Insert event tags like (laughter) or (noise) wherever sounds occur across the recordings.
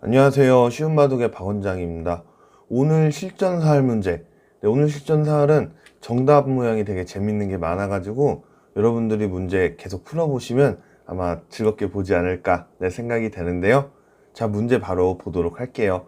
안녕하세요. 쉬운 바둑의 박원장입니다. 오늘 실전사할 문제. 네, 오늘 실전사할은 정답 모양이 되게 재밌는 게 많아가지고 여러분들이 문제 계속 풀어보시면 아마 즐겁게 보지 않을까 내 생각이 되는데요. 자, 문제 바로 보도록 할게요.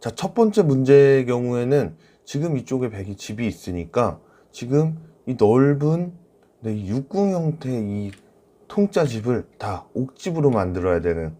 자, 첫 번째 문제의 경우에는 지금 이쪽에 백이 집이 있으니까 지금 이 넓은 네, 이 육궁 형태의 이 통짜 집을 다 옥집으로 만들어야 되는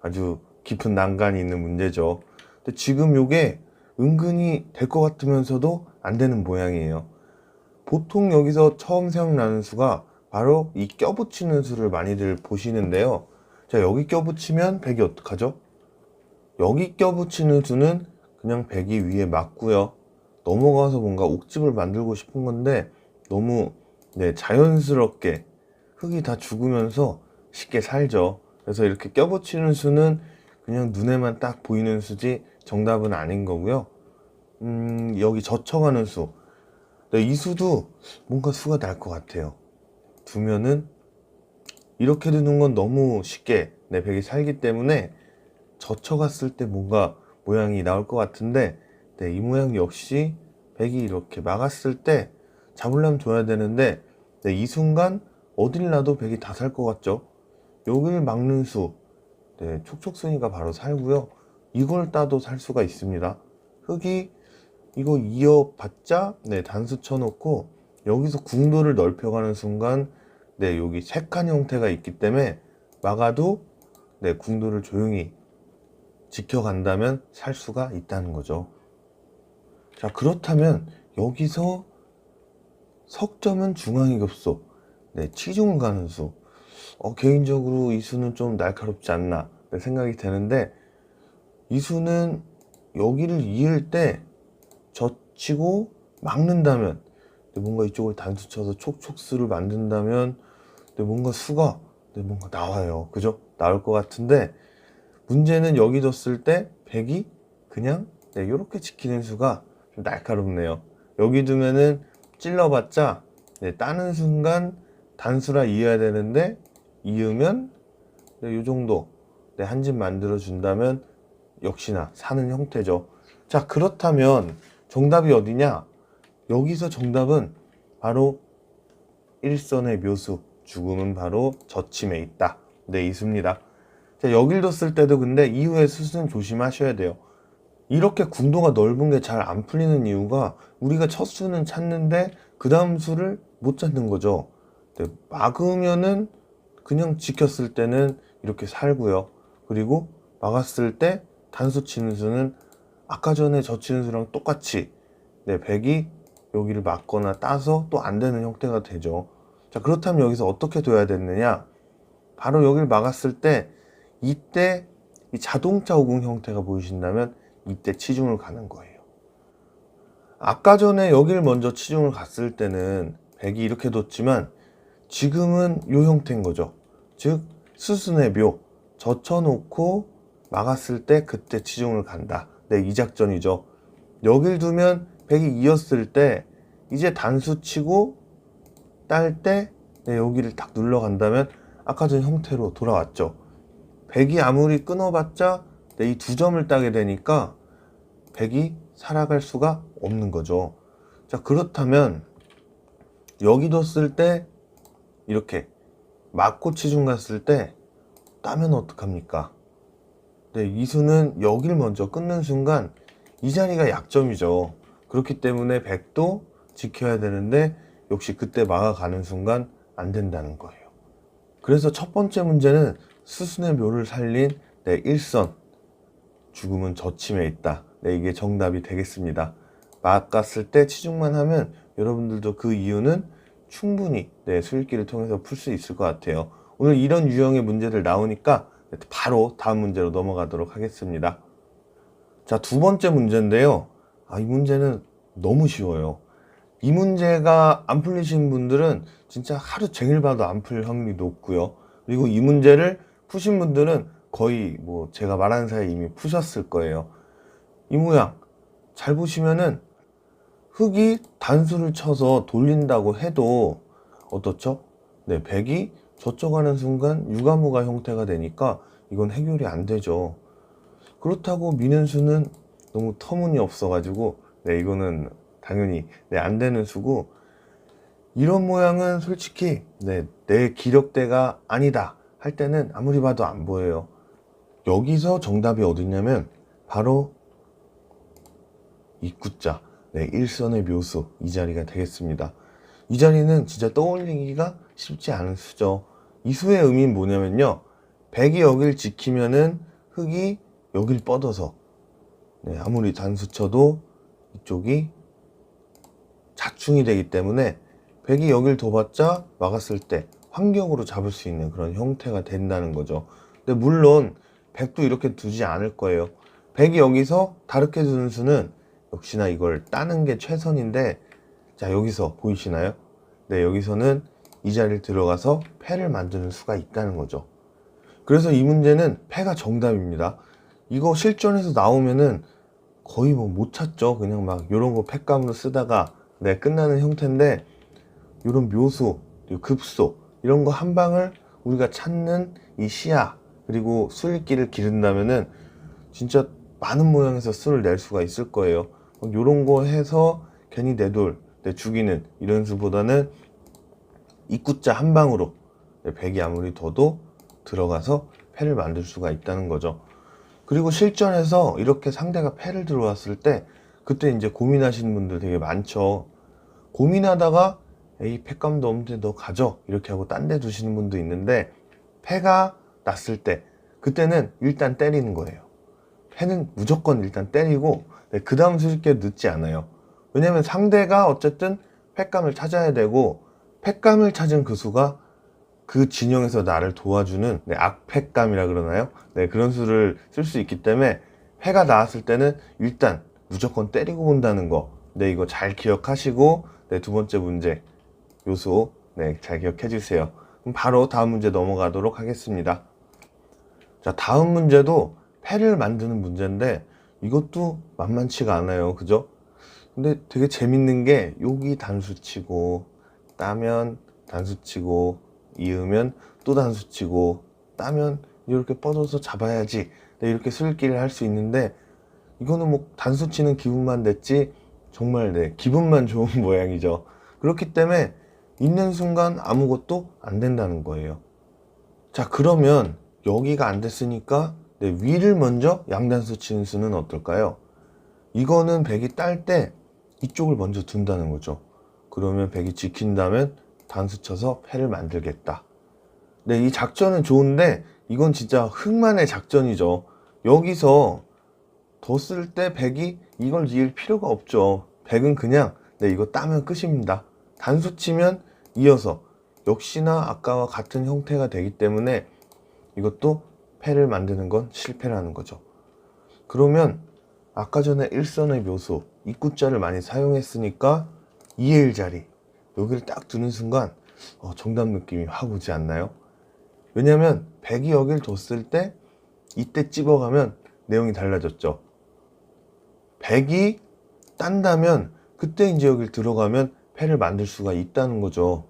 아주 깊은 난간이 있는 문제죠. 근데 지금 요게 은근히 될 것 같으면서도 안 되는 모양이에요. 보통 여기서 처음 생각나는 수가 바로 이 껴붙이는 수를 많이들 보시는데요. 자, 여기 껴붙이면 백이 어떡하죠? 여기 껴붙이는 수는 그냥 백이 위에 맞고요. 넘어가서 뭔가 옥집을 만들고 싶은 건데 너무 네, 자연스럽게 흙이 다 죽으면서 쉽게 살죠. 그래서 이렇게 껴붙이는 수는 그냥 눈에만 딱 보이는 수지 정답은 아닌 거고요. 음, 여기 젖혀가는 수. 네, 이 수도 뭔가 수가 날 것 같아요. 두면은 이렇게 두는 건 너무 쉽게 내 백이 살기 때문에 젖혀갔을 때 뭔가 모양이 나올 것 같은데 네, 이 모양 역시 백이 이렇게 막았을 때 잡으려면 줘야 되는데 네, 이 순간 어딜 놔도 백이 다 살 것 같죠? 여기를 막는 수 네, 촉촉순이가 바로 살고요. 이걸 따도 살 수가 있습니다. 흙이 이거 이어봤자 네, 단수 쳐놓고 여기서 궁도를 넓혀가는 순간 네, 여기 색한 형태가 있기 때문에 막아도 네, 궁도를 조용히 지켜간다면 살 수가 있다는 거죠. 자, 그렇다면 여기서 석점은 중앙이 급소, 네, 치중을 가는 수. 어, 개인적으로 이 수는 좀 날카롭지 않나 네, 생각이 되는데 이 수는 여기를 이을 때 젖히고 막는다면 네, 뭔가 이쪽을 단수 쳐서 촉촉수를 만든다면 네, 뭔가 수가 네, 뭔가 나와요. 그죠? 나올 것 같은데 문제는 여기 뒀을 때 백이 그냥 네, 이렇게 지키는 수가 좀 날카롭네요. 여기 두면은 찔러봤자 네, 따는 순간 단수라 이어야 되는데 이으면 네, 이 정도 네, 한 집 만들어 준다면 역시나 사는 형태죠. 자 그렇다면 정답이 어디냐? 여기서 정답은 바로 일선의 묘수 죽음은 바로 저침에 있다. 네 이수입니다. 자 여길 뒀을 때도 근데 이후의 수순 조심하셔야 돼요. 이렇게 궁도가 넓은 게 잘 안 풀리는 이유가 우리가 첫 수는 찾는데 그 다음 수를 못 찾는 거죠. 네, 막으면은 그냥 지켰을 때는 이렇게 살고요. 그리고 막았을 때 단수 치는 수는 아까 전에 젖히는 수랑 똑같이 네, 백이 여기를 막거나 따서 또 안 되는 형태가 되죠. 자, 그렇다면 여기서 어떻게 둬야 됐느냐? 바로 여기를 막았을 때 이때 이 자동차 오공 형태가 보이신다면 이때 치중을 가는 거예요. 아까 전에 여기를 먼저 치중을 갔을 때는 백이 이렇게 뒀지만 지금은 요 형태인 거죠. 즉 수순의 묘 젖혀놓고 막았을 때 그때 치중을 간다. 네, 이 작전이죠. 여길 두면 백이 이었을 때 이제 단수 치고 딸 때 네, 여기를 딱 눌러 간다면 아까 전 형태로 돌아왔죠. 백이 아무리 끊어봤자 네, 이두 점을 따게 되니까 백이 살아갈 수가 없는 거죠. 자 그렇다면 여기 뒀을 때 이렇게 맞고 치중 갔을 때 따면 어떡합니까? 네, 이수는 여기를 먼저 끊는 순간 이 자리가 약점이죠. 그렇기 때문에 백도 지켜야 되는데 역시 그때 막아가는 순간 안 된다는 거예요. 그래서 첫 번째 문제는 수순의 묘를 살린 내 일선 죽음은 저침에 있다. 네, 이게 정답이 되겠습니다. 막았을 때 치중만 하면 여러분들도 그 이유는 충분히 네, 수익기를 통해서 풀 수 있을 것 같아요. 오늘 이런 유형의 문제들 나오니까 바로 다음 문제로 넘어가도록 하겠습니다. 자, 두 번째 문제인데요. 아, 이 문제는 너무 쉬워요. 이 문제가 안 풀리신 분들은 진짜 하루 종일 봐도 안 풀 확률이 높고요. 그리고 이 문제를 푸신 분들은 거의 뭐 제가 말하는 사이에 이미 푸셨을 거예요. 이 모양 잘 보시면은 흙이 단수를 쳐서 돌린다고 해도 어떻죠? 네, 백이 저쪽 가는 순간 유가무가 형태가 되니까 이건 해결이 안 되죠. 그렇다고 미는 수는 너무 터무니없어 가지고 네 이거는 당연히 네, 안 되는 수고 이런 모양은 솔직히 네, 내 기력대가 아니다 할 때는 아무리 봐도 안 보여요. 여기서 정답이 어딨냐면 바로 입구자 네, 일선의 묘수 이 자리가 되겠습니다. 이 자리는 진짜 떠올리기가 쉽지 않은 수죠. 이 수의 의미는 뭐냐면요. 백이 여길 지키면은 흙이 여길 뻗어서 네, 아무리 단수 쳐도 이쪽이 자충이 되기 때문에 백이 여길 둬봤자 막았을 때 환경으로 잡을 수 있는 그런 형태가 된다는 거죠. 근데 물론 백도 이렇게 두지 않을 거예요. 백이 여기서 다르게 두는 수는 역시나 이걸 따는 게 최선인데 자 여기서 보이시나요? 네 여기서는 이 자리를 들어가서 패를 만드는 수가 있다는 거죠. 그래서 이 문제는 패가 정답입니다. 이거 실전에서 나오면은 거의 뭐 못 찾죠. 그냥 막 요런 거 패감으로 쓰다가 네 끝나는 형태인데 요런 묘수, 급소 이런 거 한 방을 우리가 찾는 이 시야 그리고 수익기를 기른다면은 진짜 많은 모양에서 수를 낼 수가 있을 거예요. 요런 거 해서 괜히 내 돌, 내 죽이는 이런 수보다는 입구자 한 방으로 백이 아무리 둬도 들어가서 패를 만들 수가 있다는 거죠. 그리고 실전에서 이렇게 상대가 패를 들어왔을 때 그때 이제 고민하시는 분들 되게 많죠. 고민하다가 에이 패감도 없는데 너 가져 이렇게 하고 딴 데 두시는 분도 있는데 패가 났을 때 그때는 일단 때리는 거예요. 패는 무조건 일단 때리고 네, 그 다음 수집게 늦지 않아요. 왜냐면 상대가 어쨌든 패감을 찾아야 되고 패감을 찾은 그 수가 그 진영에서 나를 도와주는 네, 악패감이라 그러나요? 네, 그런 수를 쓸 수 있기 때문에 패가 나왔을 때는 일단 무조건 때리고 본다는 거. 네, 이거 잘 기억하시고 네, 두 번째 문제 요소 네, 잘 기억해 주세요. 그럼 바로 다음 문제 넘어가도록 하겠습니다. 자, 다음 문제도 패를 만드는 문제인데 이것도 만만치가 않아요. 그죠? 근데 되게 재밌는 게 여기 단수 치고 따면 단수 치고 이으면 또 단수 치고 따면 이렇게 뻗어서 잡아야지 네, 이렇게 술길을 할수 있는데 이거는 뭐 단수 치는 기분만 냈지 정말 네 기분만 (laughs) 좋은 모양이죠 그렇기 때문에 있는 순간 아무것도 안 된다는 거예요 자 그러면 여기가 안 됐으니까 네, 위를 먼저 양단수 치는 수는 어떨까요 이거는 백이 딸 때 이쪽을 먼저 둔다는 거죠 그러면 백이 지킨다면 단수 쳐서 패를 만들겠다. 네, 이 작전은 좋은데 이건 진짜 흑만의 작전이죠. 여기서 뒀을 때 백이 이걸 이을 필요가 없죠. 백은 그냥 네, 이거 따면 끝입니다. 단수 치면 이어서 역시나 아까와 같은 형태가 되기 때문에 이것도 패를 만드는 건 실패라는 거죠. 그러면 아까 전에 일선의 묘수 입구자를 많이 사용했으니까 2의 1자리 여기를 딱 두는 순간 어, 정답 느낌이 확 오지 않나요? 왜냐면 100이 여기를 뒀을 때 이때 찝어가면 내용이 달라졌죠. 100이 딴다면 그때 이제 여기를 들어가면 패를 만들 수가 있다는 거죠.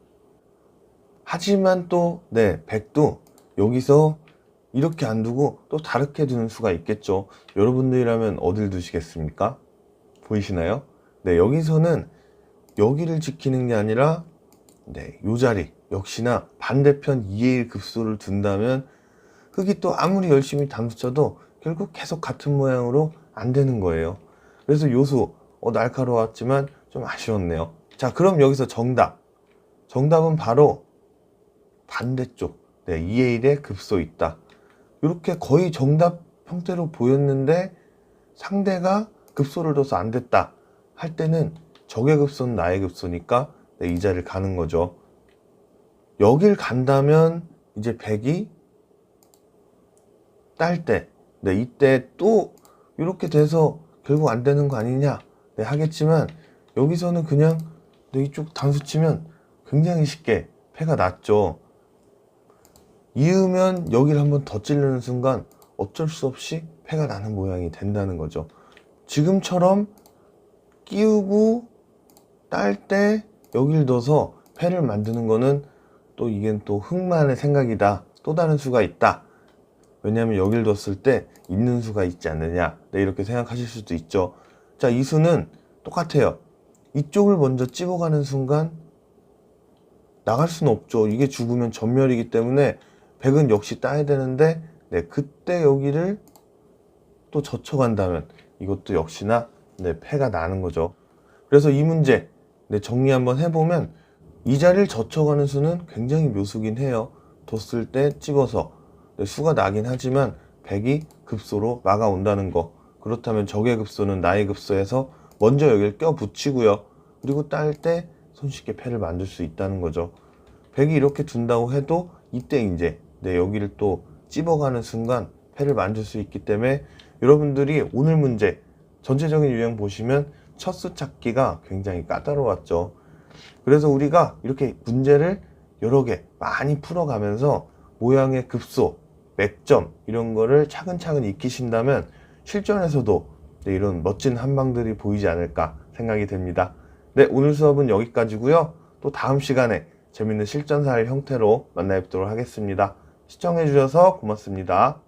하지만 또, 네, 100도 여기서 이렇게 안 두고 또 다르게 두는 수가 있겠죠. 여러분들이라면 어딜 두시겠습니까? 보이시나요? 네, 여기서는 여기를 지키는 게 아니라 네, 요 자리 역시나 반대편 2의 1 급소를 둔다면 흙이 또 아무리 열심히 담수쳐도 결국 계속 같은 모양으로 안 되는 거예요. 그래서 요수 어, 날카로웠지만 좀 아쉬웠네요. 자, 그럼 여기서 정답. 정답은 바로 반대쪽. 네, 2의 1에 급소 있다. 이렇게 거의 정답 형태로 보였는데 상대가 급소를 둬서 안 됐다 할 때는 적의 급소는 나의 급소니까 네, 이 자리를 가는 거죠. 여길 간다면 이제 100이 딸 때, 네, 이때 또 이렇게 돼서 결국 안 되는 거 아니냐 네, 하겠지만 여기서는 그냥 네, 이쪽 단수 치면 굉장히 쉽게 패가 났죠. 이으면 여기를 한번 더 찌르는 순간 어쩔 수 없이 패가 나는 모양이 된다는 거죠. 지금처럼 끼우고 딸 때 여길 둬서 패를 만드는 거는 또 이겐 또 흑만의 생각이다. 또 다른 수가 있다. 왜냐하면 여길 뒀을 때 있는 수가 있지 않느냐. 네, 이렇게 생각하실 수도 있죠. 자, 이 수는 똑같아요. 이쪽을 먼저 찝어가는 순간 나갈 수는 없죠. 이게 죽으면 전멸이기 때문에 100은 역시 따야 되는데 네, 그때 여기를 또 젖혀간다면 이것도 역시나 네, 패가 나는 거죠. 그래서 이 문제 네, 정리 한번 해보면 이 자리를 젖혀가는 수는 굉장히 묘수긴 해요. 뒀을 때 찍어서 네, 수가 나긴 하지만 100이 급소로 막아온다는 거. 그렇다면 적의 급소는 나의 급소에서 먼저 여기를 껴붙이고요. 그리고 딸 때 손쉽게 패를 만들 수 있다는 거죠. 100이 이렇게 둔다고 해도 이때 이제 네, 여기를 또 찝어가는 순간 패를 만들 수 있기 때문에 여러분들이 오늘 문제 전체적인 유형 보시면 첫 수 찾기가 굉장히 까다로웠죠. 그래서 우리가 이렇게 문제를 여러 개 많이 풀어가면서 모양의 급소, 맥점 이런 거를 차근차근 익히신다면 실전에서도 네, 이런 멋진 한방들이 보이지 않을까 생각이 됩니다. 네, 오늘 수업은 여기까지고요. 또 다음 시간에 재밌는 실전사의 형태로 만나 뵙도록 하겠습니다. 시청해주셔서 고맙습니다.